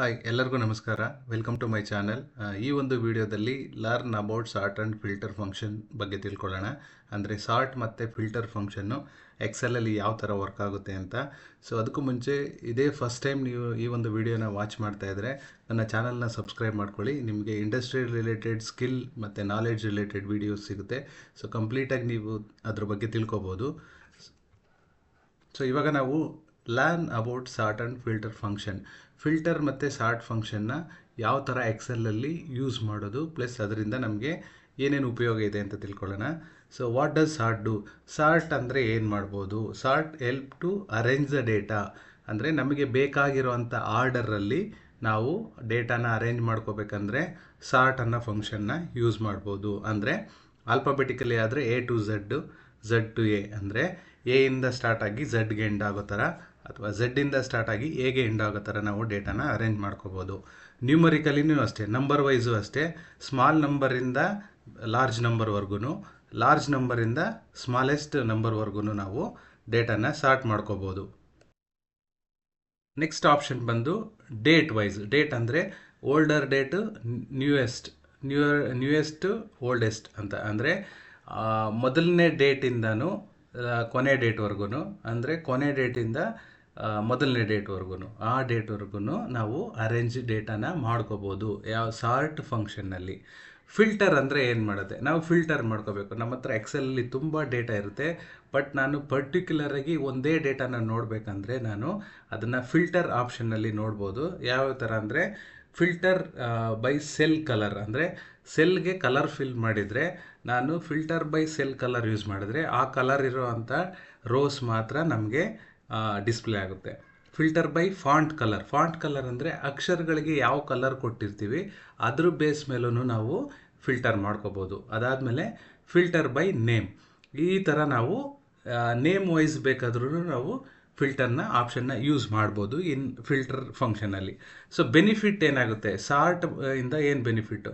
Hi ಎಲ್ಲರಿಗೂ ನಮಸ್ಕಾರ. Welcome to my channel ಈ ಒಂದು ವಿಡಿಯೋದಲ್ಲಿ learn about sort and filter function ಬಗ್ಗೆ ತಿಳ್ಕೊಳ್ಳೋಣ. ಅಂದರೆ ಸಾರ್ಟ್ ಮತ್ತು ಫಿಲ್ಟರ್ ಫಂಕ್ಷನ್ನು ಎಕ್ಸೆಲಲ್ಲಿ ಯಾವ ಥರ ವರ್ಕ್ ಆಗುತ್ತೆ ಅಂತ. ಸೊ ಅದಕ್ಕೂ ಮುಂಚೆ ಇದೇ ಫಸ್ಟ್ ಟೈಮ್ ನೀವು ಈ ಒಂದು ವಿಡಿಯೋನ ವಾಚ್ ಮಾಡ್ತಾ ಇದ್ದರೆ ನನ್ನ ಚಾನಲ್ನ ಸಬ್ಸ್ಕ್ರೈಬ್ ಮಾಡ್ಕೊಳ್ಳಿ. ನಿಮಗೆ ಇಂಡಸ್ಟ್ರಿ ರಿಲೇಟೆಡ್ ಸ್ಕಿಲ್ ಮತ್ತು ನಾಲೆಡ್ಜ್ ರಿಲೇಟೆಡ್ ವೀಡಿಯೋಸ್ ಸಿಗುತ್ತೆ. ಸೊ ಕಂಪ್ಲೀಟಾಗಿ ನೀವು ಅದ್ರ ಬಗ್ಗೆ ತಿಳ್ಕೊಬೋದು. ಸೊ ಇವಾಗ ನಾವು learn about sort and filter function filter ಮತ್ತು ಸಾರ್ಟ್ ಫಂಕ್ಷನ್ನ ಯಾವ ಥರ ಎಕ್ಸೆಲಲ್ಲಿ ಯೂಸ್ ಮಾಡೋದು ಪ್ಲಸ್ ಅದರಿಂದ ನಮಗೆ ಏನೇನು ಉಪಯೋಗ ಇದೆ ಅಂತ ತಿಳ್ಕೊಳ್ಳೋಣ. So what does sort do sort ಅಂದರೆ ಏನು ಮಾಡ್ಬೋದು? Sort help to arrange the data ಅಂದರೆ ನಮಗೆ ಬೇಕಾಗಿರುವಂಥ ಆರ್ಡರಲ್ಲಿ ನಾವು ಡೇಟಾನ ಅರೇಂಜ್ ಮಾಡ್ಕೋಬೇಕಂದ್ರೆ ಸಾರ್ಟ್ ಅನ್ನೋ ಫಂಕ್ಷನ್ನ ಯೂಸ್ ಮಾಡ್ಬೋದು. ಅಂದರೆ ಆಲ್ಫಾಬೆಟಿಕಲಿ ಆದರೆ A to Z Z to A ಅಂದರೆ ಎಯಿಂದ ಸ್ಟಾರ್ಟ್ ಆಗಿ ಝಡ್ಗೆ ಎಂಡ್ ಆಗೋ ಥರ ಅಥವಾ ಝಡ್ಡಿಂದ ಸ್ಟಾರ್ಟ್ ಆಗಿ ಹೇಗೆ ಎಂಡ್ ಆಗೋ ಥರ ನಾವು ಡೇಟಾನ ಅರೇಂಜ್ ಮಾಡ್ಕೋಬೋದು. ನ್ಯೂಮರಿಕಲಿನೂ ಅಷ್ಟೇ ನಂಬರ್ ವೈಸು ಅಷ್ಟೇ. ಸ್ಮಾಲ್ ನಂಬರಿಂದ ಲಾರ್ಜ್ ನಂಬರ್ವರೆಗೂ ಲಾರ್ಜ್ ನಂಬರಿಂದ ಸ್ಮಾಲೆಸ್ಟ್ ನಂಬರ್ವರೆಗೂ ನಾವು ಡೇಟಾನ ಸಾರ್ಟ್ ಮಾಡ್ಕೋಬೋದು. ನೆಕ್ಸ್ಟ್ ಆಪ್ಷನ್ ಬಂದು ಡೇಟ್ ವೈಸ್ ಡೇಟ್ ಅಂದರೆ older date newest newer newest oldest ಅಂತ. ಅಂದರೆ ಮೊದಲನೇ ಡೇಟಿಂದನೂ ಕೊನೆ ಡೇಟ್ವರೆಗೂ ಅಂದರೆ ಕೊನೆ ಡೇಟಿಂದ ಮೊದಲನೇ ಡೇಟ್ವರೆಗೂ ಆ ಡೇಟ್ವರೆಗೂ ನಾವು ಅರೇಂಜ್ ಡೇಟಾನ ಮಾಡ್ಕೋಬೋದು. ಯಾವ ಸಾರ್ಟ್ ಫಂಕ್ಷನ್ನಲ್ಲಿ ಫಿಲ್ಟರ್ ಅಂದರೆ ಏನು ಮಾಡುತ್ತೆ? ನಾವು ಫಿಲ್ಟರ್ ಮಾಡ್ಕೋಬೇಕು. ನಮ್ಮ ಹತ್ರ ಎಕ್ಸೆಲಲ್ಲಿ ತುಂಬ ಡೇಟಾ ಇರುತ್ತೆ. ಬಟ್ ನಾನು ಪರ್ಟಿಕ್ಯುಲರಾಗಿ ಒಂದೇ ಡೇಟಾನ ನೋಡಬೇಕಂದ್ರೆ ನಾನು ಅದನ್ನು ಫಿಲ್ಟರ್ ಆಪ್ಷನ್ನಲ್ಲಿ ನೋಡ್ಬೋದು. ಯಾವ ಥರ ಅಂದರೆ ಫಿಲ್ಟರ್ ಬೈ ಸೆಲ್ ಕಲರ್ ಅಂದರೆ ಸೆಲ್ಗೆ ಕಲರ್ ಫಿಲ್ ಮಾಡಿದರೆ ನಾನು filter by cell colour use ಮಾಡಿದ್ರೆ ಆ ಕಲರ್ ಇರೋ ಅಂಥ ರೋಸ್ ಮಾತ್ರ ನಮಗೆ ಡಿಸ್ಪ್ಲೇ ಆಗುತ್ತೆ. Filter by font colour font colour ಅಂದರೆ ಅಕ್ಷರಗಳಿಗೆ ಯಾವ ಕಲರ್ ಕೊಟ್ಟಿರ್ತೀವಿ, ಅದ್ರ ಬೇಸ್ ಮೇಲೂ ನಾವು ಫಿಲ್ಟರ್ ಮಾಡ್ಕೋಬೋದು. ಅದಾದಮೇಲೆ ಫಿಲ್ಟರ್ ಬೈ ನೇಮ್ ಈ ಥರ ನಾವು ನೇಮ್ ವೈಸ್ ಬೇಕಾದ್ರೂ ನಾವು ಫಿಲ್ಟರ್ನ ಆಪ್ಷನ್ನ ಯೂಸ್ ಮಾಡ್ಬೋದು ಇನ್ ಫಿಲ್ಟರ್ ಫಂಕ್ಷನಲ್ಲಿ ಸೊ ಬೆನಿಫಿಟ್ ಏನಾಗುತ್ತೆ? ಸಾರ್ಟ್ ಇಂದ ಏನು benefit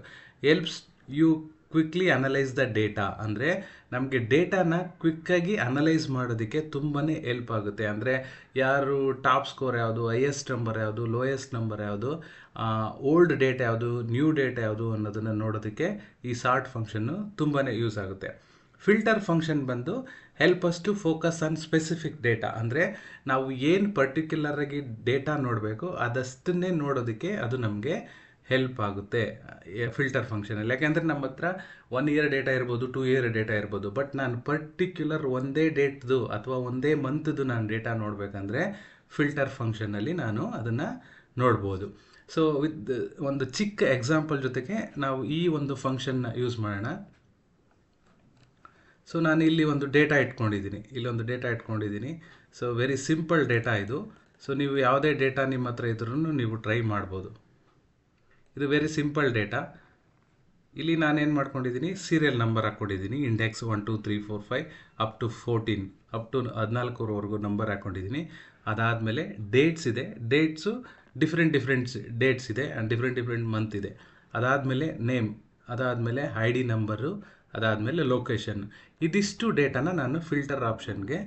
helps you quickly analyse the data ಅಂದರೆ ನಮಗೆ ಡೇಟಾನ ಕ್ವಿಕ್ಕಾಗಿ ಅನಲೈಸ್ ಮಾಡೋದಕ್ಕೆ ತುಂಬಾ ಎಲ್ಪ್ ಆಗುತ್ತೆ. ಅಂದರೆ ಯಾರು ಟಾಪ್ ಸ್ಕೋರ್ ಯಾವುದು ಹೈಯೆಸ್ಟ್ ನಂಬರ್ ಯಾವುದು ಲೋಯೆಸ್ಟ್ ನಂಬರ್ ಯಾವುದು ಓಲ್ಡ್ ಡೇಟಾ ಯಾವುದು ನ್ಯೂ ಡೇಟಾ ಯಾವುದು ಅನ್ನೋದನ್ನು ನೋಡೋದಕ್ಕೆ ಈ ಸಾರ್ಟ್ ಫಂಕ್ಷನ್ನು ತುಂಬಾ ಯೂಸ್ ಆಗುತ್ತೆ. ಫಿಲ್ಟರ್ ಫಂಕ್ಷನ್ ಬಂದು help us to focus on specific data ಅಂದರೆ ನಾವು ಏನು ಪರ್ಟಿಕ್ಯುಲರಾಗಿ ಡೇಟಾ ನೋಡಬೇಕು ಅದಷ್ಟನ್ನೇ ನೋಡೋದಕ್ಕೆ ಅದು ನಮಗೆ ಹೆಲ್ಪ್ ಆಗುತ್ತೆ ಫಿಲ್ಟರ್ ಫಂಕ್ಷನಲ್ಲಿ ಯಾಕೆಂದರೆ ನಮ್ಮ ಹತ್ರ ಒನ್ ಇಯರ್ ಡೇಟಾ ಇರ್ಬೋದು ಟೂ ಇಯರ್ ಡೇಟಾ ಇರ್ಬೋದು ಬಟ್ ನಾನು ಪರ್ಟಿಕ್ಯುಲರ್ ಒಂದೇ ಡೇಟ್ದು ಅಥವಾ ಒಂದೇ ಮಂತ್ದು ನಾನು ಡೇಟಾ ನೋಡಬೇಕಂದ್ರೆ ಫಿಲ್ಟರ್ ಫಂಕ್ಷನಲ್ಲಿ ನಾನು ಅದನ್ನು ನೋಡ್ಬೋದು. ಸೊ ವಿತ್ ಒಂದು ಚಿಕ್ಕ ಎಕ್ಸಾಂಪಲ್ ಜೊತೆಗೆ ನಾವು ಈ ಒಂದು ಫಂಕ್ಷನ್ನ ಯೂಸ್ ಮಾಡೋಣ. ಸೊ ನಾನು ಇಲ್ಲಿ ಒಂದು ಡೇಟಾ ಇಟ್ಕೊಂಡಿದ್ದೀನಿ. ಇಲ್ಲೊಂದು ಡೇಟಾ ಇಟ್ಕೊಂಡಿದ್ದೀನಿ. ಸೊ ವೆರಿ ಸಿಂಪಲ್ ಡೇಟಾ ಇದು. ಸೊ ನೀವು ಯಾವುದೇ ಡೇಟಾ ನಿಮ್ಮ ಹತ್ರ ಇದ್ರೂ ನೀವು ಟ್ರೈ ಮಾಡ್ಬೋದು. ಇದು ವೆರಿ ಸಿಂಪಲ್ ಡೇಟಾ ಇಲ್ಲಿ ನಾನೇನು ಮಾಡ್ಕೊಂಡಿದ್ದೀನಿ ಸೀರಿಯಲ್ ನಂಬರ್ ಹಾಕ್ಕೊಂಡಿದ್ದೀನಿ index one two three four five up to fourteen up to ಹದಿನಾಲ್ಕರವರೆಗೂ number ಹಾಕ್ಕೊಂಡಿದ್ದೀನಿ ಅದಾದಮೇಲೆ ಡೇಟ್ಸ್ ಇದೆ. ಡೇಟ್ಸು ಡಿಫ್ರೆಂಟ್ ಡಿಫ್ರೆಂಟ್ಸ್ ಡೇಟ್ಸ್ ಇದೆ ಆ್ಯಂಡ್ ಡಿಫ್ರೆಂಟ್ ಡಿಫ್ರೆಂಟ್ ಮಂತ್ ಇದೆ. ಅದಾದಮೇಲೆ ನೇಮ್ ಅದಾದಮೇಲೆ ಐ ಡಿ ನಂಬರು ಅದಾದಮೇಲೆ ಲೊಕೇಶನ್ ಇದಿಷ್ಟು ಡೇಟಾನ ನಾನು ಫಿಲ್ಟರ್ ಆಪ್ಷನ್ಗೆ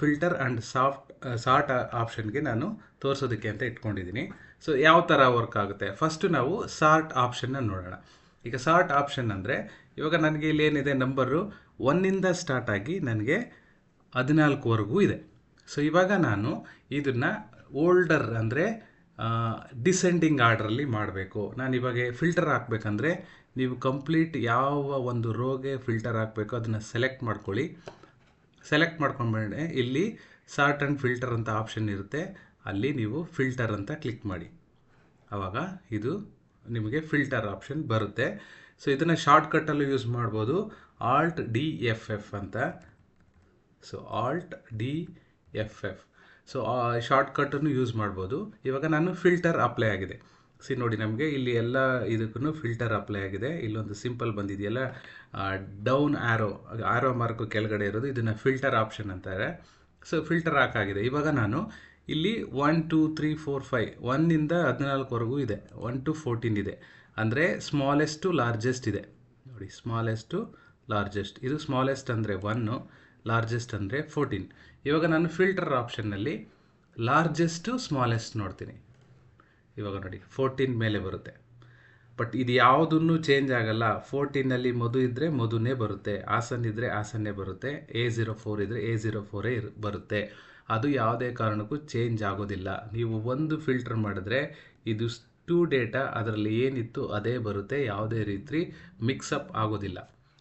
ಫಿಲ್ಟರ್ ಆ್ಯಂಡ್ ಸಾಫ್ಟ್ ಸಾರ್ಟ್ ಆಪ್ಷನ್ಗೆ ನಾನು ತೋರಿಸೋದಕ್ಕೆ ಅಂತ ಇಟ್ಕೊಂಡಿದ್ದೀನಿ. ಸೊ ಯಾವ ಥರ ವರ್ಕ್ ಆಗುತ್ತೆ? ಫಸ್ಟು ನಾವು ಸಾರ್ಟ್ ಆಪ್ಷನ್ನ ನೋಡೋಣ. ಈಗ ಸಾರ್ಟ್ ಆಪ್ಷನ್ ಅಂದರೆ, ಇವಾಗ ನನಗೆ ಇಲ್ಲಿ ಏನಿದೆ? ನಂಬರು ಒನ್ನಿಂದ ಸ್ಟಾರ್ಟ್ ಆಗಿ ನನಗೆ ಹದಿನಾಲ್ಕುವರೆಗೂ ಇದೆ. ಸೊ ಇವಾಗ ನಾನು ಇದನ್ನು ಓಲ್ಡರ್ ಅಂದರೆ ಡಿಸೆಂಡಿಂಗ್ ಆರ್ಡ್ರಲ್ಲಿ ಮಾಡಬೇಕು. ನಾನು ಇವಾಗ ಫಿಲ್ಟರ್ ಹಾಕಬೇಕಂದ್ರೆ, ನೀವು ಕಂಪ್ಲೀಟ್ ಯಾವ ಒಂದು ರೋಗೆ ಫಿಲ್ಟರ್ ಹಾಕಬೇಕು ಅದನ್ನು ಸೆಲೆಕ್ಟ್ ಮಾಡ್ಕೊಳ್ಳಿ. ಸೆಲೆಕ್ಟ್ ಮಾಡ್ಕೊಂಡ್ಮೇಲೆ ಇಲ್ಲಿ ಸಾರ್ಟ್ ಆ್ಯಂಡ್ ಫಿಲ್ಟರ್ ಅಂತ ಆಪ್ಷನ್ ಇರುತ್ತೆ. ಅಲ್ಲಿ ನೀವು ಫಿಲ್ಟರ್ ಅಂತ ಕ್ಲಿಕ್ ಮಾಡಿ. ಆವಾಗ ಇದು ನಿಮಗೆ ಫಿಲ್ಟರ್ ಆಪ್ಷನ್ ಬರುತ್ತೆ. ಸೊ ಇದನ್ನು ಶಾರ್ಟ್ಕಟ್ಟಲ್ಲೂ ಯೂಸ್ ಮಾಡ್ಬೋದು. ಆಲ್ಟ್ ಡಿ ಎಫ್ ಎಫ್ ಅಂತ. So Alt D F F so ಶಾರ್ಟ್ಕಟ್ಟನ್ನು use ಮಾಡ್ಬೋದು. ಇವಾಗ ನಾನು ಫಿಲ್ಟರ್ ಅಪ್ಲೈ ಆಗಿದೆ. ಸಿ ನೋಡಿ ನಮಗೆ ಇಲ್ಲಿ ಎಲ್ಲ ಇದಕ್ಕೂ ಫಿಲ್ಟರ್ ಅಪ್ಲೈ ಆಗಿದೆ. ಇಲ್ಲೊಂದು ಸಿಂಪಲ್ ಬಂದಿದೆಯಲ್ಲ ಡೌನ್ ಆ್ಯರೋ ಆ್ಯರೋ ಮಾರ್ಕ್ ಕೆಳಗಡೆ ಇರೋದು. ಇದನ್ನು ಫಿಲ್ಟರ್ ಆಪ್ಷನ್ ಅಂತಾರೆ. ಸೊ ಫಿಲ್ಟರ್ ಹಾಕಾಗಿದೆ. ಇವಾಗ ನಾನು ಇಲ್ಲಿ one two three four five ಒನ್ನಿಂದ ಹದಿನಾಲ್ಕುವರೆಗೂ ಇದೆ. ಒನ್ ಟು ಫೋರ್ಟೀನ್ ಇದೆ. ಅಂದರೆ ಸ್ಮಾಲೆಸ್ಟು ಲಾರ್ಜೆಸ್ಟ್ ಇದೆ. ನೋಡಿ ಸ್ಮಾಲೆಸ್ಟು ಲಾರ್ಜೆಸ್ಟ್ ಇದು ಸ್ಮಾಲೆಸ್ಟ್ ಅಂದರೆ ಒನ್ನು ಲಾರ್ಜೆಸ್ಟ್ ಅಂದರೆ ಫೋರ್ಟೀನ್ ಇವಾಗ ನಾನು ಫಿಲ್ಟರ್ ಆಪ್ಷನ್ನಲ್ಲಿ ಲಾರ್ಜೆಸ್ಟು ಸ್ಮಾಲೆಸ್ಟ್ ನೋಡ್ತೀನಿ. ಇವಾಗ ನೋಡಿ ಫೋರ್ಟೀನ್ ಮೇಲೆ ಬರುತ್ತೆ. ಬಟ್ ಇದು ಯಾವುದನ್ನು ಚೇಂಜ್ ಆಗಲ್ಲ. ಫೋರ್ಟೀನಲ್ಲಿ ಮಧು ಇದ್ದರೆ ಮಧುನೇ ಬರುತ್ತೆ. ಹಾಸನ್ ಇದ್ದರೆ ಹಾಸನ್ನೇ ಬರುತ್ತೆ. ಎ ಝೀರೋ ಫೋರ್ ಇದ್ದರೆ ಎ ಝೀರೋ ಫೋರೇ ಇರ್, ಬರುತ್ತೆ. ಅದು ಯಾವುದೇ ಕಾರಣಕ್ಕೂ ಚೇಂಜ್ ಆಗೋದಿಲ್ಲ. ನೀವು ಒಂದು ಫಿಲ್ಟರ್ ಮಾಡಿದ್ರೆ ಇದು ಟೂ ಡೇಟಾ ಅದರಲ್ಲಿ ಏನಿತ್ತು ಅದೇ ಬರುತ್ತೆ. ಯಾವುದೇ ರೀತಿ ಮಿಕ್ಸಪ್ ಆಗೋದಿಲ್ಲ.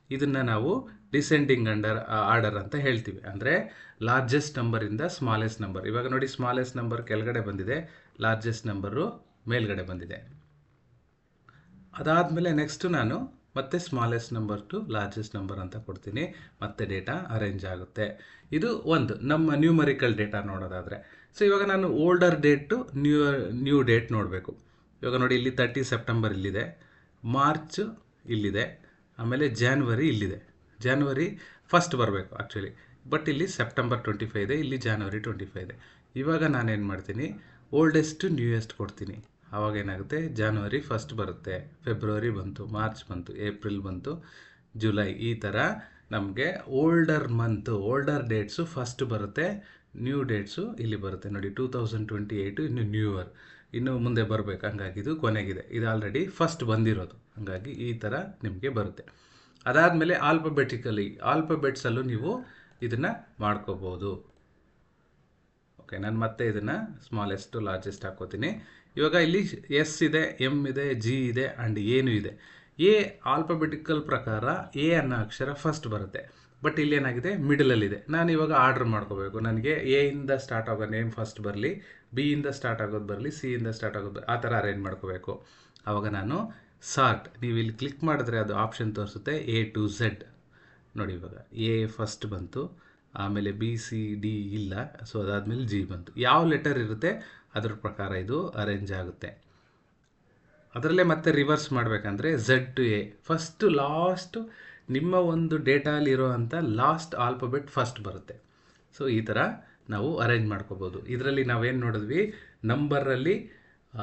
ಇದನ್ನು ನಾವು ಡಿಸೆಂಡಿಂಗ್ ಅಂಡರ್ ಆರ್ಡರ್ ಅಂತ ಹೇಳ್ತೀವಿ. ಅಂದರೆ ಲಾರ್ಜೆಸ್ಟ್ ನಂಬರಿಂದ ಸ್ಮಾಲೆಸ್ಟ್ ನಂಬರ್ ಇವಾಗ ನೋಡಿ ಸ್ಮಾಲೆಸ್ಟ್ ನಂಬರ್ ಕೆಳಗಡೆ ಬಂದಿದೆ. ಲಾರ್ಜೆಸ್ಟ್ ನಂಬರು ಮೇಲ್ಗಡೆ ಬಂದಿದೆ. ಅದಾದಮೇಲೆ ನೆಕ್ಸ್ಟ್ ನಾನು ಮತ್ತೆ smallest number to largest number ಅಂತ ಕೊಡ್ತೀನಿ. ಮತ್ತೆ ಡೇಟಾ ಅರೇಂಜ್ ಆಗುತ್ತೆ. ಇದು ಒಂದು, ನಮ್ಮ ನ್ಯೂಮರಿಕಲ್ ಡೇಟಾ ನೋಡೋದಾದರೆ. ಸೊ ಇವಾಗ ನಾನು older date new new date ನೋಡಬೇಕು. ಇವಾಗ ನೋಡಿ, ಇಲ್ಲಿ ತರ್ಟಿ ಸೆಪ್ಟೆಂಬರ್ ಇಲ್ಲಿದೆ ಮಾರ್ಚ್ ಇಲ್ಲಿದೆ, ಆಮೇಲೆ ಜಾನ್ವರಿ ಇಲ್ಲಿದೆ. ಜಾನ್ವರಿ ಫಸ್ಟ್ ಬರಬೇಕು ಆ್ಯಕ್ಚುಲಿ ಬಟ್ ಇಲ್ಲಿ ಸೆಪ್ಟೆಂಬರ್ ಟ್ವೆಂಟಿ ಫೈವ್ ಇದೆ, ಇಲ್ಲಿ ಜಾನ್ವರಿ ಟ್ವೆಂಟಿ ಫೈವ್ ಇದೆ. ಇವಾಗ ನಾನೇನು ಮಾಡ್ತೀನಿ ಓಲ್ಡೆಸ್ಟ್ ನ್ಯೂಯೆಸ್ಟ್ ಕೊಡ್ತೀನಿ. ಆವಾಗ ಏನಾಗುತ್ತೆ? ಜಾನ್ವರಿ ಫಸ್ಟ್ ಬರುತ್ತೆ. ಫೆಬ್ರವರಿ ಬಂತು ಮಾರ್ಚ್ ಬಂತು ಏಪ್ರಿಲ್ ಬಂತು ಜುಲೈ ಈ ಥರ ನಮಗೆ older month older dates first ಬರುತ್ತೆ ನ್ಯೂ ಡೇಟ್ಸು ಇಲ್ಲಿ ಬರುತ್ತೆ. ನೋಡಿ ಟೂ ತೌಸಂಡ್ ಟ್ವೆಂಟಿ ಏಯ್ಟು ಇನ್ನು ನ್ಯೂ ಇಯರ್ ಇನ್ನು ಮುಂದೆ ಬರಬೇಕು. ಹಂಗಾಗಿ ಇದು ಕೊನೆಗಿದೆ. ಇದು ಆಲ್ರೆಡಿ ಫಸ್ಟ್ ಬಂದಿರೋದು. ಹಾಗಾಗಿ ಈ ಥರ ನಿಮಗೆ ಬರುತ್ತೆ. ಅದಾದಮೇಲೆ ಆಲ್ಫಬೆಟಿಕಲಿ ಆಲ್ಫಬೆಟ್ಸಲ್ಲೂ ನೀವು ಇದನ್ನು ಮಾಡ್ಕೋಬೋದು. ಓಕೆ ನಾನು ಮತ್ತೆ ಇದನ್ನು ಸ್ಮಾಲೆಸ್ಟ್ ಲಾರ್ಜೆಸ್ಟ್ ಹಾಕೋತೀನಿ. ಇವಾಗ ಇಲ್ಲಿ ಎಸ್ ಇದೆ ಎಂ ಇದೆ, ಜಿ ಇದೆ ಆ್ಯಂಡ್ ಏನು ಇದೆ. ಎ ಆಲ್ಫಬೆಟಿಕಲ್ ಪ್ರಕಾರ ಎ ಅನ್ನೋ ಅಕ್ಷರ ಫಸ್ಟ್ ಬರುತ್ತೆ. ಬಟ್ ಇಲ್ಲಿ ಏನಾಗಿದೆ? ಮಿಡಲಲ್ಲಿದೆ ನಾನು ಇವಾಗ ಆರ್ಡ್ರ್ ಮಾಡ್ಕೋಬೇಕು. ನನಗೆ ಎ ಇಂದ ಸ್ಟಾರ್ಟ್ ಆಗೋ ನೇಮ್ ಫಸ್ಟ್ ಬರಲಿ ಬಿ ಇಂದ ಸ್ಟಾರ್ಟ್ ಆಗೋದು ಬರಲಿ ಸಿ ಇಂದ ಸ್ಟಾರ್ಟ್ ಆಗೋದು ಆ ಥರ ಅರೇಂಜ್ ಮಾಡ್ಕೋಬೇಕು. ಆವಾಗ ನಾನು ಸಾರ್ಟ್ ನೀವು ಇಲ್ಲಿ ಕ್ಲಿಕ್ ಮಾಡಿದ್ರೆ ಅದು ಆಪ್ಷನ್ ತೋರಿಸುತ್ತೆ ಎ ಟು ಝೆಡ್ ನೋಡಿ ಇವಾಗ ಎ ಫಸ್ಟ್ ಬಂತು, ಆಮೇಲೆ ಬಿ ಸಿ ಡಿ ಇಲ್ಲ. ಸೊ ಅದಾದಮೇಲೆ ಜಿ ಬಂತು. ಯಾವ ಲೆಟರ್ ಇರುತ್ತೆ? ಅದ್ರ ಪ್ರಕಾರ ಇದು ಅರೇಂಜ್ ಆಗುತ್ತೆ. ಅದರಲ್ಲೇ ಮತ್ತೆ ರಿವರ್ಸ್ ಮಾಡಬೇಕಂದ್ರೆ Z to A first last ನಿಮ್ಮ ಒಂದು ಡೇಟಾಲಿ ಇರೋವಂಥ ಲಾಸ್ಟ್ ಆಲ್ಫಬೆಟ್ ಫಸ್ಟ್ ಬರುತ್ತೆ. ಸೊ ಈ ಥರ ನಾವು ಅರೇಂಜ್ ಮಾಡ್ಕೋಬೋದು. ಇದರಲ್ಲಿ ನಾವೇನು ನೋಡಿದ್ವಿ? ನಂಬರಲ್ಲಿ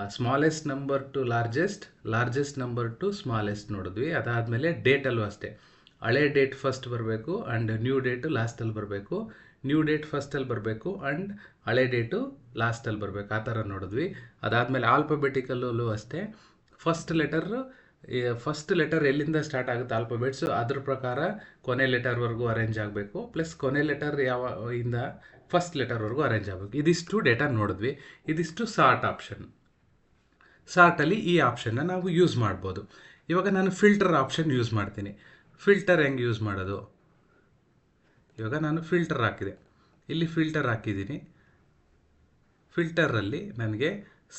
smallest number to largest largest number to smallest ನೋಡಿದ್ವಿ. ಅದಾದಮೇಲೆ ಡೇಟಲ್ಲೂ ಅಷ್ಟೇ. ಹಳೆ ಡೇಟ್ ಫಸ್ಟ್ ಬರಬೇಕು ಆ್ಯಂಡ್ ನ್ಯೂ ಡೇಟು ಲಾಸ್ಟಲ್ಲಿ ಬರಬೇಕು. ನ್ಯೂ ಡೇಟ್ ಫಸ್ಟಲ್ಲಿ ಬರಬೇಕು ಆ್ಯಂಡ್ ಹಳೆ ಡೇಟು ಲಾಸ್ಟಲ್ಲಿ ಬರಬೇಕು. ಆ ಥರ ನೋಡಿದ್ವಿ. ಅದಾದಮೇಲೆ ಆಲ್ಫಬೆಟಿಕಲ್ಲೂ ಅಷ್ಟೇ. ಫಸ್ಟ್ ಲೆಟರ್ ಫಸ್ಟ್ ಲೆಟರ್ ಎಲ್ಲಿಂದ ಸ್ಟಾರ್ಟ್ ಆಗುತ್ತೆ ಆಲ್ಫಬೆಟ್ಸು ಅದ್ರ ಪ್ರಕಾರ ಕೊನೆ ಲೆಟರ್ವರೆಗೂ ಅರೇಂಜ್ ಆಗಬೇಕು. ಪ್ಲಸ್ ಕೊನೆ ಲೆಟರ್ ಯಾವ, ಇಂದ ಫಸ್ಟ್ ಲೆಟರ್ವರೆಗೂ ಅರೇಂಜ್ ಆಗಬೇಕು. ಇದಿಷ್ಟು ಡೇಟಾ ನೋಡಿದ್ವಿ. ಇದಿಷ್ಟು ಸಾರ್ಟ್ ಆಪ್ಷನ್ ಸಾರ್ಟಲ್ಲಿ ಈ ಆಪ್ಷನ್ನ ನಾವು ಯೂಸ್ ಮಾಡ್ಬೋದು. ಇವಾಗ ನಾನು ಫಿಲ್ಟರ್ ಆಪ್ಷನ್ ಯೂಸ್ ಮಾಡ್ತೀನಿ. ಫಿಲ್ಟರ್ ಹೆಂಗೆ ಯೂಸ್ ಮಾಡೋದು? ಇವಾಗ ನಾನು ಫಿಲ್ಟರ್ ಹಾಕಿದೆ. ಇಲ್ಲಿ ಫಿಲ್ಟರ್ ಹಾಕಿದ್ದೀನಿ. ಫಿಲ್ಟರಲ್ಲಿ ನನಗೆ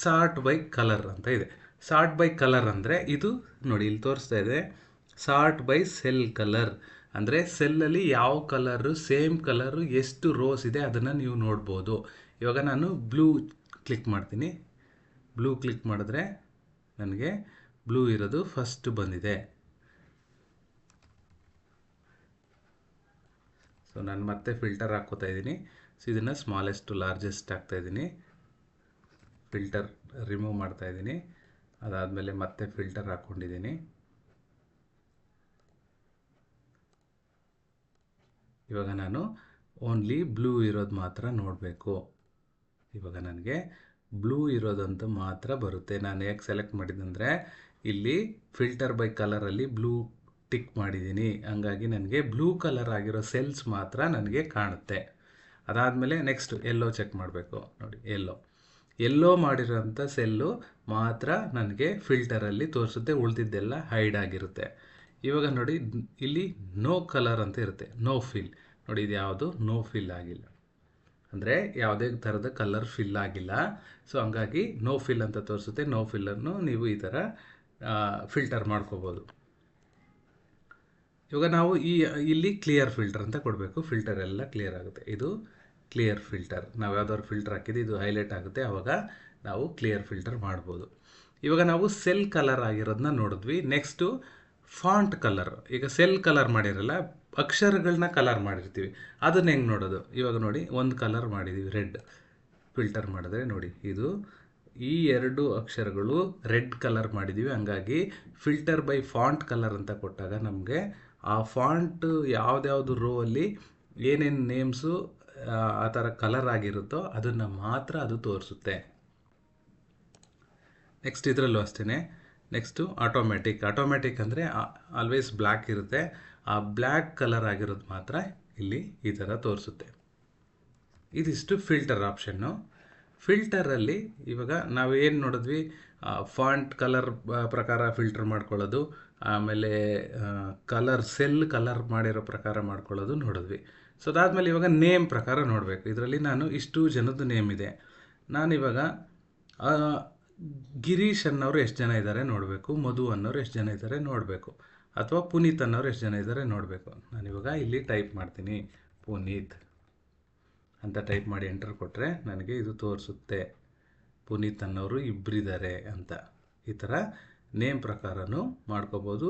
ಸಾರ್ಟ್ ಬೈ ಕಲರ್ ಅಂತ ಇದೆ. ಸಾರ್ಟ್ ಬೈ ಕಲರ್ ಅಂದರೆ ಇದು ನೋಡಿ, ಇಲ್ಲಿ ತೋರಿಸ್ತಾ ಇದೆ. ಸಾರ್ಟ್ ಬೈ ಸೆಲ್ ಕಲರ್ ಅಂದರೆ ಸೆಲ್ಲಲ್ಲಿ ಯಾವ ಕಲರು ಸೇಮ್ ಕಲರು ಎಷ್ಟು ರೋಸ್ ಇದೆ ಅದನ್ನು ನೀವು ನೋಡ್ಬೋದು. ಇವಾಗ ನಾನು ಬ್ಲೂ ಕ್ಲಿಕ್ ಮಾಡ್ತೀನಿ. ಬ್ಲೂ ಕ್ಲಿಕ್ ಮಾಡಿದ್ರೆ ನನಗೆ ಬ್ಲೂ ಇರೋದು ಫಸ್ಟ್ ಬಂದಿದೆ. ಸೊ ನಾನು ಮತ್ತೆ ಫಿಲ್ಟರ್ ಹಾಕೋತಾ ಇದ್ದೀನಿ. ಸೊ ಇದನ್ನು ಸ್ಮಾಲೆಸ್ಟ್ ಟು ಲಾರ್ಜೆಸ್ಟ್ ಹಾಕ್ತಾಯಿದ್ದೀನಿ ಫಿಲ್ಟರ್ ರಿಮೂವ್ ಮಾಡ್ತಾ ಇದ್ದೀನಿ. ಅದಾದಮೇಲೆ ಮತ್ತೆ ಫಿಲ್ಟರ್ ಹಾಕ್ಕೊಂಡಿದ್ದೀನಿ. ಇವಾಗ ನಾನು ಓನ್ಲಿ ಬ್ಲೂ ಇರೋದು ಮಾತ್ರ ನೋಡಬೇಕು. ಇವಾಗ ನನಗೆ ಬ್ಲೂ ಇರೋದಂತ ಮಾತ್ರ ಬರುತ್ತೆ. ನಾನು ಯಾಕೆ ಸೆಲೆಕ್ಟ್ ಮಾಡಿದ್ದಂದರೆ ಇಲ್ಲಿ ಫಿಲ್ಟರ್ ಬೈ ಕಲರಲ್ಲಿ ಬ್ಲೂ ಟಿಕ್ ಮಾಡಿದ್ದೀನಿ. ಹಂಗಾಗಿ ನನಗೆ ಬ್ಲೂ ಕಲರ್ ಆಗಿರೋ ಸೆಲ್ಸ್ ಮಾತ್ರ ನನಗೆ ಕಾಣುತ್ತೆ. ಅದಾದಮೇಲೆ ನೆಕ್ಸ್ಟ್ ಎಲ್ಲೋ ಚೆಕ್ ಮಾಡಬೇಕು. ನೋಡಿ ಎಲ್ಲೋ ಎಲ್ಲೋ ಮಾಡಿರೋಂಥ ಸೆಲ್ಲು ಮಾತ್ರ ನನಗೆ ಫಿಲ್ಟರಲ್ಲಿ ತೋರಿಸುತ್ತೆ, ಉಳಿದಿದ್ದೆಲ್ಲ ಹೈಡ್ ಆಗಿರುತ್ತೆ. ಇವಾಗ ನೋಡಿ, ಇಲ್ಲಿ ನೋ ಕಲರ್ ಅಂತ ಇರುತ್ತೆ. ನೋ ಫಿಲ್ ನೋಡಿ, ಇದು ಯಾವುದು? ನೋ ಫಿಲ್ ಆಗಿಲ್ಲ. ಅಂದರೆ ಯಾವುದೇ ಥರದ ಕಲರ್ ಫಿಲ್ ಆಗಿಲ್ಲ. ಸೊ ಹಂಗಾಗಿ ನೋ ಫಿಲ್ ಅಂತ ತೋರಿಸುತ್ತೆ. ನೋ ಫಿಲ್ಲನ್ನು ನೀವು ಈ ಥರ ಫಿಲ್ಟರ್ ಮಾಡ್ಕೋಬೋದು. ಇವಾಗ ನಾವು ಈ, ಇಲ್ಲಿ ಕ್ಲಿಯರ್ ಫಿಲ್ಟರ್ ಅಂತ ಕೊಡಬೇಕು. ಫಿಲ್ಟರ್ ಎಲ್ಲ ಕ್ಲಿಯರ್ ಆಗುತ್ತೆ. ಇದು ಕ್ಲಿಯರ್ ಫಿಲ್ಟರ್ ನಾವು ಯಾವ್ದಾದ್ರು ಫಿಲ್ಟರ್ ಹಾಕಿದ್ದು ಇದು ಹೈಲೈಟ್ ಆಗುತ್ತೆ. ಆವಾಗ ನಾವು ಕ್ಲಿಯರ್ ಫಿಲ್ಟರ್ ಮಾಡ್ಬೋದು. ಇವಾಗ ನಾವು ಸೆಲ್ ಕಲರ್ ಆಗಿರೋದನ್ನ ನೋಡಿದ್ವಿ. ನೆಕ್ಸ್ಟು ಫಾಂಟ್ ಕಲರ್ ಈಗ ಸೆಲ್ ಕಲರ್ ಮಾಡಿರಲ್ಲ ಅಕ್ಷರಗಳನ್ನ ಕಲರ್ ಮಾಡಿರ್ತೀವಿ. ಅದನ್ನ ಹೆಂಗೆ ನೋಡೋದು? ಇವಾಗ ನೋಡಿ, ಒಂದು ಕಲರ್ ಮಾಡಿದ್ದೀವಿ ರೆಡ್ ಫಿಲ್ಟರ್ ಮಾಡಿದ್ರೆ ನೋಡಿ, ಇದು ಈ ಎರಡು ಅಕ್ಷರಗಳು ರೆಡ್ ಕಲರ್ ಮಾಡಿದ್ದೀವಿ ಹಂಗಾಗಿ ಫಿಲ್ಟರ್ ಬೈ ಫಾಂಟ್ ಕಲರ್ ಅಂತ ಕೊಟ್ಟಾಗ ನಮಗೆ ಆ ಫಾಂಟ್ ಯಾವ್ದ್ಯಾವ್ದು ರೋ ಅಲ್ಲಿ ಏನೇನು ನೇಮ್ಸು ಆ ಥರ ಕಲರ್ ಆಗಿರುತ್ತೋ ಅದನ್ನು ಮಾತ್ರ ಅದು ತೋರಿಸುತ್ತೆ. ನೆಕ್ಸ್ಟ್ ಇದರಲ್ಲೂ ಅಷ್ಟೇ ನೆಕ್ಸ್ಟು ಆಟೋಮ್ಯಾಟಿಕ್ ಆಟೋಮ್ಯಾಟಿಕ್ ಅಂದರೆ ಆಲ್ವೇಸ್ ಬ್ಲ್ಯಾಕ್ ಇರುತ್ತೆ. ಆ ಬ್ಲ್ಯಾಕ್ ಕಲರ್ ಆಗಿರೋದು ಮಾತ್ರ ಇಲ್ಲಿ ಈ ಥರ ತೋರಿಸುತ್ತೆ. ಇದಿಷ್ಟು ಫಿಲ್ಟರ್ ಆಪ್ಷನ್ನು ಫಿಲ್ಟರಲ್ಲಿ ಇವಾಗ ನಾವು ಏನು ನೋಡಿದ್ವಿ ಫಾಂಟ್ ಕಲರ್ ಪ್ರಕಾರ ಫಿಲ್ಟರ್ ಮಾಡ್ಕೊಳ್ಳೋದು. ಆಮೇಲೆ ಕಲರ್ ಸೆಲ್ ಕಲರ್ ಮಾಡಿರೋ ಪ್ರಕಾರ ಮಾಡ್ಕೊಳ್ಳೋದು ನೋಡಿದ್ವಿ. ಸೊ ಅದಾದಮೇಲೆ ಇವಾಗ ನೇಮ್ ಪ್ರಕಾರ ನೋಡಬೇಕು. ಇದರಲ್ಲಿ ನಾನು ಇಷ್ಟು ಜನದ ನೇಮ್ ಇದೆ. ನಾನಿವಾಗ ಗಿರೀಶ್ ಅನ್ನೋರು ಎಷ್ಟು ಜನ ಇದ್ದಾರೆ ನೋಡಬೇಕು, ಮಧು ಅನ್ನೋರು ಎಷ್ಟು ಜನ ಇದ್ದಾರೆ ನೋಡಬೇಕು, ಅಥವಾ ಪುನೀತ್ ಅನ್ನೋರು ಎಷ್ಟು ಜನ ಇದ್ದಾರೆ ನೋಡಬೇಕು. ನಾನಿವಾಗ ಇಲ್ಲಿ ಟೈಪ್ ಮಾಡ್ತೀನಿ, ಪುನೀತ್ ಅಂತ ಟೈಪ್ ಮಾಡಿ ಎಂಟರ್ ಕೊಟ್ಟರೆ ನನಗೆ ಇದು ತೋರಿಸುತ್ತೆ. ಪುನೀತ್ ಅನ್ನೋರು ಇಬ್ಬರಿದ್ದಾರೆ ಅಂತ. ಈ ಥರ ನೇಮ್ ಪ್ರಕಾರನೂ ಮಾಡ್ಕೋಬೋದು.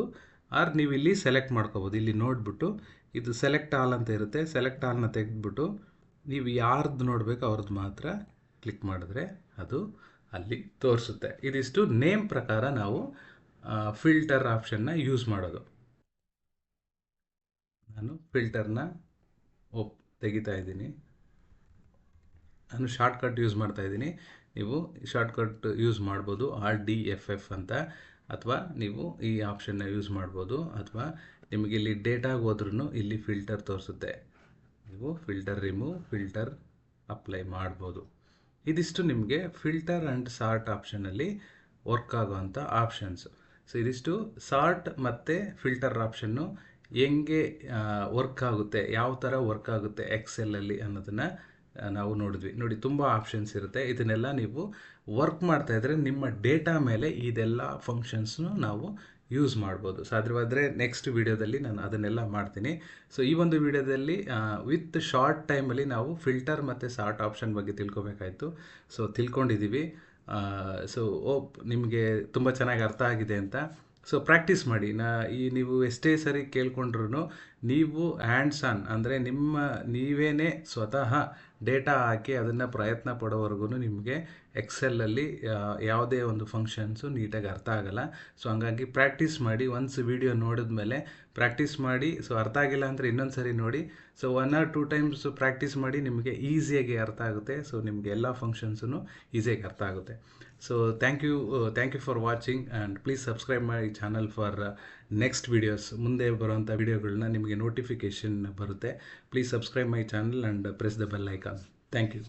ಆರ್ ನೀವು ಇಲ್ಲಿ ಸೆಲೆಕ್ಟ್ ಮಾಡ್ಕೋಬೋದು. ಇಲ್ಲಿ ನೋಡಿಬಿಟ್ಟು ಇದು ಸೆಲೆಕ್ಟ್ ಆಲ್ ಅಂತ ಇರುತ್ತೆ. ಸೆಲೆಕ್ಟ್ ಆಲ್ನ ತೆಗೆದ್ಬಿಟ್ಟು ನೀವು ಯಾರ್ದು ನೋಡಬೇಕು ಅವ್ರದ್ದು ಮಾತ್ರ ಕ್ಲಿಕ್ ಮಾಡಿದ್ರೆ ಅದು ಅಲ್ಲಿ ತೋರಿಸುತ್ತೆ. ಇದಿಷ್ಟು ನೇಮ್ ಪ್ರಕಾರ ನಾವು ಫಿಲ್ಟರ್ ಆಪ್ಷನ್ನ ಯೂಸ್ ಮಾಡೋದು. ನಾನು ಫಿಲ್ಟರ್ನ ಓಪ್ ತೆಗಿತಾ ಇದ್ದೀನಿ. ನಾನು ಶಾರ್ಟ್ಕಟ್ ಯೂಸ್ ಮಾಡ್ತಾ ಇದ್ದೀನಿ. ನೀವು ಶಾರ್ಟ್ಕಟ್ ಯೂಸ್ ಮಾಡ್ಬೋದು, ಆರ್ ಡಿ ಎಫ್ ಎಫ್ ಅಂತ, ಅಥವಾ ನೀವು ಈ ಆಪ್ಷನ್ನ ಯೂಸ್ ಮಾಡ್ಬೋದು, ಅಥವಾ ನಿಮಗೆ ಇಲ್ಲಿ ಡೇಟಾಗೆ ಹೋದ್ರೂ ಇಲ್ಲಿ ಫಿಲ್ಟರ್ ತೋರಿಸುತ್ತೆ. ನೀವು ಫಿಲ್ಟರ್ ರಿಮೂವ್, ಫಿಲ್ಟರ್ ಅಪ್ಲೈ ಮಾಡ್ಬೋದು. ಇದಿಷ್ಟು ನಿಮಗೆ ಫಿಲ್ಟರ್ ಆ್ಯಂಡ್ ಸಾರ್ಟ್ ಆಪ್ಷನಲ್ಲಿ ವರ್ಕ್ ಆಗೋವಂಥ ಆಪ್ಷನ್ಸ್. ಸೊ, ಇದಿಷ್ಟು ಸಾರ್ಟ್ ಮತ್ತು ಫಿಲ್ಟರ್ ಆಪ್ಷನ್ನು ಹೆಂಗೆ ವರ್ಕ್ ಆಗುತ್ತೆ, ಯಾವ ಥರ ವರ್ಕ್ ಆಗುತ್ತೆ ಎಕ್ಸೆಲಲ್ಲಿ ಅನ್ನೋದನ್ನು ನಾವು ನೋಡಿದ್ವಿ. ನೋಡಿ, ತುಂಬ ಆಪ್ಷನ್ಸ್ ಇರುತ್ತೆ. ಇದನ್ನೆಲ್ಲ ನೀವು ವರ್ಕ್ ಮಾಡ್ತಾ ಇದ್ದರೆ ನಿಮ್ಮ ಡೇಟಾ ಮೇಲೆ ಇದೆಲ್ಲ ಫಂಕ್ಷನ್ಸ್ನು ನಾವು ಯೂಸ್ ಮಾಡ್ಬೋದು. ಸಾಧ್ಯವಾದರೆ ನೆಕ್ಸ್ಟ್ ವಿಡಿಯೋದಲ್ಲಿ ನಾನು ಅದನ್ನೆಲ್ಲ ಮಾಡ್ತೀನಿ. ಸೊ ಈ ಒಂದು ವಿಡಿಯೋದಲ್ಲಿ ವಿತ್ ಶಾರ್ಟ್ ಟೈಮಲ್ಲಿ ನಾವು ಫಿಲ್ಟರ್ ಮತ್ತು ಸಾರ್ಟ್ ಆಪ್ಷನ್ ಬಗ್ಗೆ ತಿಳ್ಕೊಬೇಕಾಯಿತು. ಸೊ ತಿಳ್ಕೊಂಡಿದ್ದೀವಿ ಸೊ ಓಪ್ ನಿಮಗೆ ತುಂಬ ಚೆನ್ನಾಗಿ ಅರ್ಥ ಆಗಿದೆ ಅಂತ. ಸೊ ಪ್ರಾಕ್ಟೀಸ್ ಮಾಡಿ. ನಾ, ಈ ನೀವು ಎಷ್ಟೇ ಸರಿ ಕೇಳ್ಕೊಂಡ್ರೂ ನೀವು ಹ್ಯಾಂಡ್ಸ್ ಆನ್ ಅಂದರೆ ನಿಮ್ಮ, ನೀವೇನೇ ಸ್ವತಃ ಡೇಟಾ ಹಾಕಿ ಅದನ್ನು ಪ್ರಯತ್ನ ಪಡೋವರೆಗೂ ನಿಮಗೆ ಎಕ್ಸೆಲ್ಲಲ್ಲಿ ಯಾವುದೇ ಒಂದು ಫಂಕ್ಷನ್ಸು ನೀಟಾಗಿ ಅರ್ಥ ಆಗಲ್ಲ. ಸೊ ಹಂಗಾಗಿ ಪ್ರಾಕ್ಟೀಸ್ ಮಾಡಿ ಒನ್ಸ್ ವಿಡಿಯೋ ನೋಡಿದ್ಮೇಲೆ ಪ್ರಾಕ್ಟೀಸ್ ಮಾಡಿ ಸೊ ಅರ್ಥ ಆಗಿಲ್ಲ ಅಂದರೆ ಇನ್ನೊಂದು ಸರಿ ನೋಡಿ. So one or two times practice ಮಾಡಿ ನಿಮಗೆ ಈಸಿಯಾಗಿ ಅರ್ಥ ಆಗುತ್ತೆ. ಸೊ ನಿಮಗೆ ಎಲ್ಲ ಫಂಕ್ಷನ್ಸೂ ಈಸಿಯಾಗಿ ಅರ್ಥ ಆಗುತ್ತೆ. So thank you thank you for watching and please subscribe ಮಾಡಿ ಚಾನಲ್ ಫಾರ್ ನೆಕ್ಸ್ಟ್ ವೀಡಿಯೋಸ್ ಮುಂದೆ ಬರುವಂಥ ವೀಡಿಯೋಗಳನ್ನ ನಿಮಗೆ ನೋಟಿಫಿಕೇಷನ್ ಬರುತ್ತೆ. Please subscribe my channel and press the bell icon thank you